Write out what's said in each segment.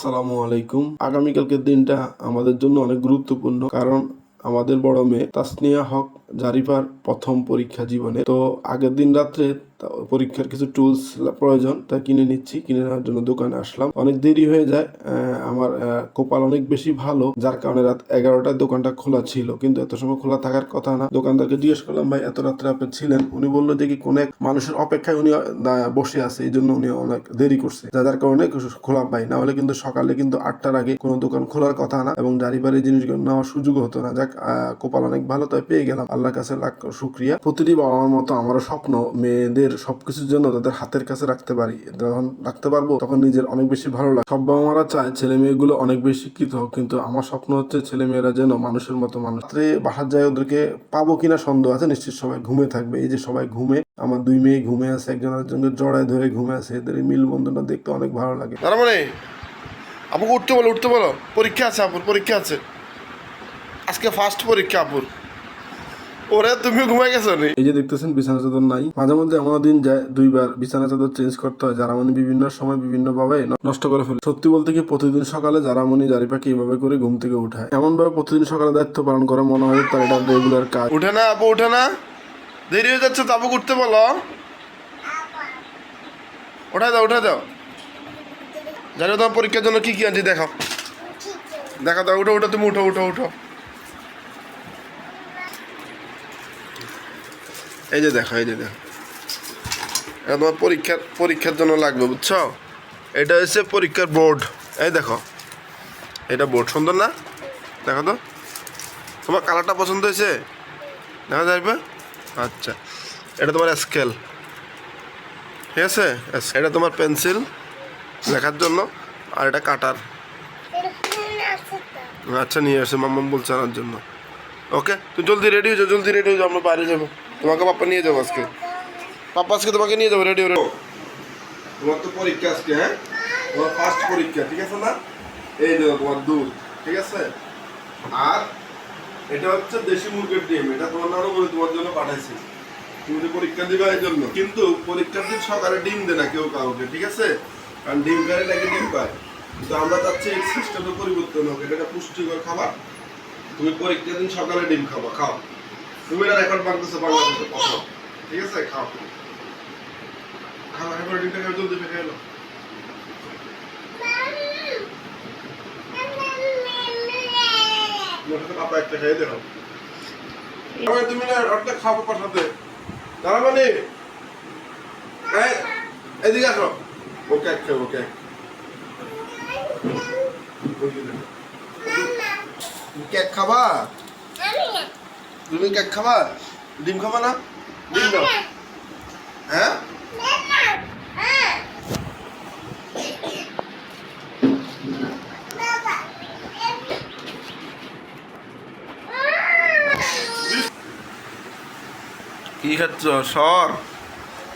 আসসালামু আলাইকুম। আগামীকালকের দিনটা আমাদের জন্য অনেক গুরুত্বপূর্ণ কারণ আমাদের বড় মেয়ে তাসনিয়া হক জারিফার প্রথম পরীক্ষা জীবনে। তো আগের দিন রাত্রে পরীক্ষার কিছু টুলস প্রয়োজন, তা কিনে নিচ্ছি, কিনে নেওয়ার জন্য দোকানে আসলাম। অনেক দেরি হয়ে যায় আমার কপাল অনেক বেশি ভালো, যার কারণে রাত এগারোটায় দোকানটা খোলা ছিল। কিন্তু এত সময় খোলা থাকার কথা না। দোকানদারকে জিজ্ঞেস করলাম, ভাই, এত রাত্রে আপনি ছিলেন? উনি বলল যে কি কোন এক মানুষের অপেক্ষায় উনি বসে আছে। এই জন্য উনি অনেক দেরি করছে। যার কারণে খোলা পাই। না হলে কিন্তু সকালে কিন্তু আটটার আগে কোনো দোকান খোলার কথা না এবং জারিবার এই জিনিসগুলো নেওয়ার সুযোগ হতো না। যাক কপাল অনেক ভালো, তাই পেয়ে গেলাম। আল্লাহর কাছে লাখ শুক্রিয়া। প্রতিটি বাবা মার মতো আমারও স্বপ্ন, মেয়েদের সবকিছুর জন্য তাদের হাতের কাছে রাখতে পারি। যখন রাখতে পারব, তখন নিজের অনেক বেশি ভালো লাগে সব বাবা মারা চায় ছেলে মেয়েগুলো অনেক বেশি শিক্ষিত হোক কিন্তু আমার স্বপ্ন হচ্ছে ছেলে মেয়েরা যেন মানুষের মতো মানুষ। রাত্রে বাসার যায় ওদেরকে পাবো কিনা সন্দেহ আছে, নিশ্চিত সবাই ঘুমে থাকবে। এই যে সবাই ঘুমে, আমার দুই মেয়ে ঘুমে আছে, একজন আরেকজনকে জড়ায় ধরে ঘুমে আছে। এদের এই মিলবন্ধনটা দেখতে অনেক ভালো লাগে। তার মানে আপুকে উঠতে বলো উঠতে বলো। পরীক্ষা আছে আপুর, পরীক্ষা আছে। আজকে ফার্স্ট পরীক্ষা আপুর। ওরে তুমি ঘুমাই গেছো নি এই যে দেখতেছেন বিছানা চাদর নাই। মাঝে মধ্যে এমন দিন যায় দুইবার বিছানা চাদর চেঞ্জ করতে হয়। জারামনি বিভিন্ন সময় বিভিন্ন ভাবে নষ্ট করে ফেলে। সত্যি বলতে কি প্রতিদিন সকালে জারামনি জারিপাকে এইভাবে করে ঘুম থেকে উঠায়। এমন ভাবে প্রতিদিন সকালে দায়িত্ব পালন করে মনে হয় তার এটা রেগুলার কাজ। উঠে না আপু উঠে না। দেরি হয়ে যাচ্ছে তো আপুকে উঠতে বলো। উঠাই দাও উঠাই দাও। জানো তোমার পরীক্ষার জন্য কি কি আনছি দেখাও দেখা দাও উঠো উঠো তুমি উঠো উঠো উঠো। এই যে দেখো, এই যে দেখো। এটা তোমার পরীক্ষার পরীক্ষার জন্য লাগবে, বুঝছ? এটা হচ্ছে পরীক্ষার বোর্ড। এই দেখো, এটা বোর্ড। সুন্দর না? দেখো তো। তোমার কালারটা পছন্দ হয়েছে? দেখা যাবে আচ্ছা এটা তোমার স্কেল। ঠিক আছে? এটা তোমার পেন্সিল লেখার জন্য, আর এটা কাটার। আচ্ছা নিয়ে আসে। মাম্মাম বলছে আনার জন্য। ওকে তুই জলদি রেডি হয়ে যাও, জলদি রেডি হয়ে যাও, আমরা বাইরে যাব। তোমাকে পাপ্পা নিয়ে যাব আজকে। পাপ্পা আজকে তোমাকে নিয়ে যাব রেডি হয়ে তোমার তো পরীক্ষা আজকে হ্যাঁ? তোমার ফার্স্ট পরীক্ষা, ঠিক আছে না? এই দেখো তোমার দুধ, ঠিক আছে? আর এটা হচ্ছে দেশি মুরগির ডিম, এটা তোমার নানু বলে তোমার জন্য পাঠাইছি। তুমি তো পরীক্ষা দিবে এই জন্য। কিন্তু পরীক্ষার দিন সকালে ডিম দে না কেউ কাউকে, ঠিক আছে? কারণ ডিম খাই নাকি ডিম পায়। কিন্তু আমরা চাচ্ছি এই সিস্টেমটা পরিবর্তন হোক, এটা একটা পুষ্টিকর খাবার। তুমি পরীক্ষার দিন সকালে ডিম খাবা, খাও। তুমি না রেকর্ড বাংলাদেশে বাংলাদেশে ঠিক আছে? খাও। খাও এবার ডিমটা খাও জলদি খেয়ে এলো পাপা একটা খেয়ে দেখো। তুমি না খাও পাপার সাথে। দাঁড়া মানে। এদিকে আসো। ওকে এক খাও ওকে কেক খাবা? তুমি কেক খাবা? ডিম খাবা না? ডিম দাও। হ্যাঁ? কি খাচ্ছ সর?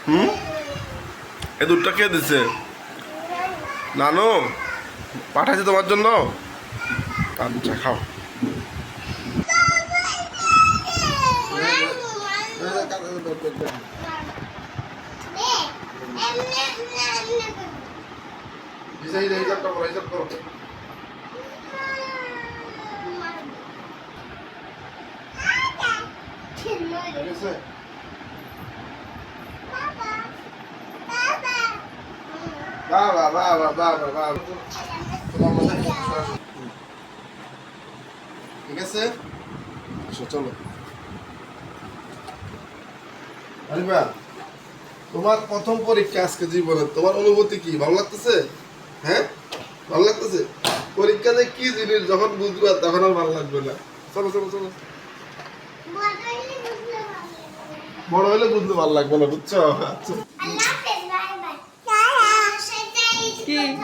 হুম? এ দুধটা কে দিছে? নানু পাঠাইছে তোমার জন্য? আচ্ছা খাও হিসাব করো হিসাব করো ঠিক আছে? বাবা বাবা বাবা বাবা তোমার মাথায় ঠিক আছে, আসো, চলো। আরিবা তোমার প্রথম পরীক্ষা আজকে জীবনে তোমার অনুভূতি কি? ভালো লাগতেছে? হ্যাঁ? ভালো লাগতেছে? পরীক্ষা যে কি জিনিস যখন বুঝবা তখন আর ভালো লাগবে না। চলো চলো চলো। বড় হলে বুঝতে ভালো লাগবে না বুঝছ? আচ্ছা।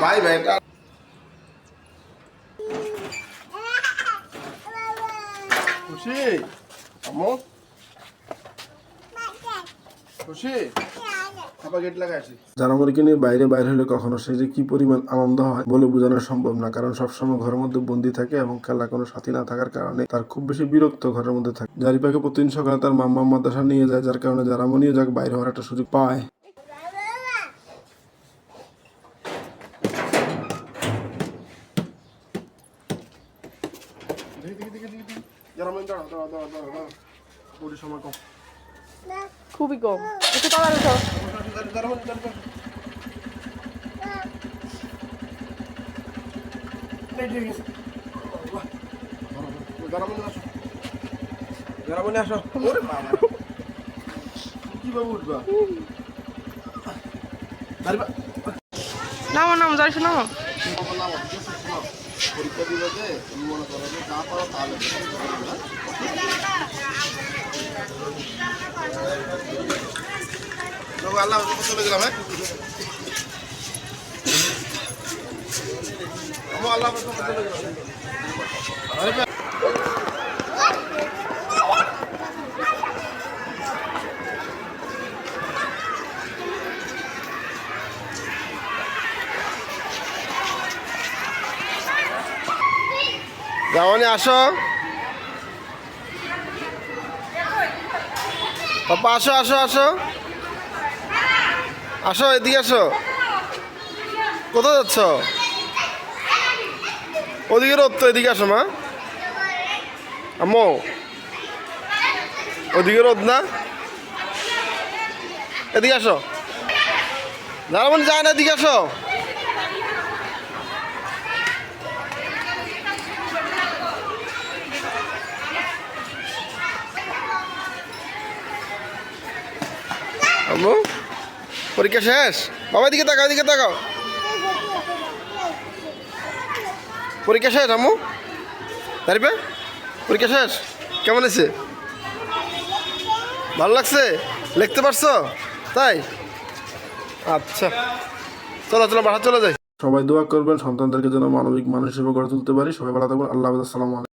বাই বাই খুশি? আমো জানামরিকে নিয়ে বাইরে বাইরে হলে কখনো সে যে কি পরিমাণ আনন্দ হয় বলে বোঝানো সম্ভব না কারণ সবসময় ঘরের মধ্যে বন্দি থাকে এবং খেলা কোনো সাথী না থাকার কারণে তার খুব বেশি বিরক্ত ঘরের মধ্যে থাকে। জারিপাকে প্রতিদিন সকালে তার মাম্মা মাদ্রাসা নিয়ে যায় যার কারণে জারামনিও যাক বাইরে হওয়ার একটা সুযোগ পায়। দেখি দেখি দেখি দেখি দেখি। জারামনি দাঁড়া দাঁড়া দাঁড়া দাঁড়া সময় কম। খুবই কম। একটু তাড়াতাড়ি উঠো জারামনি দাঁড়া জারামনি আসো জারামনি আসো ওরে বাবা কীভাবে উঠবা দাঁড়িয়ে নামো নামো যাই নামো পরীক্ষা দিল যে তুমি মনে করো যে যা পারো, তাহলে আল্লাহ চলে গেলাম হ্যাঁ? আল্লাহ চলে গেলাম যাওয়ানি আসো। পাপা, আসো আসো আসো। আসো, এদিকে আসো। কোথায় যাচ্ছ? ওদিকে রোদ তো, এদিকে আসো মা। আম্মু, ওদিকে রোদ না? এদিকে আসো। দাঁড়াবেন যায় না, এদিকে আসো। আম্মু, পরীক্ষা শেষ? বাবা দিকে তাকাও দিকে তাকাও। পরীক্ষা শেষ, আম্মু? দাঁড়িয়ে পরীক্ষা শেষ? কেমন আছে? ভালো লাগছে? লিখতে পারছ? তাই? আচ্ছা। চলো চলো বাসা চলে যাই। সবাই দোয়া করবেন, সন্তানদেরকে যেন মানবিক মানুষ হিসেবে গড়ে তুলতে পারি। সবাই ভালো থাকবেন আল্লাহ আসসালামু আলাইকুম।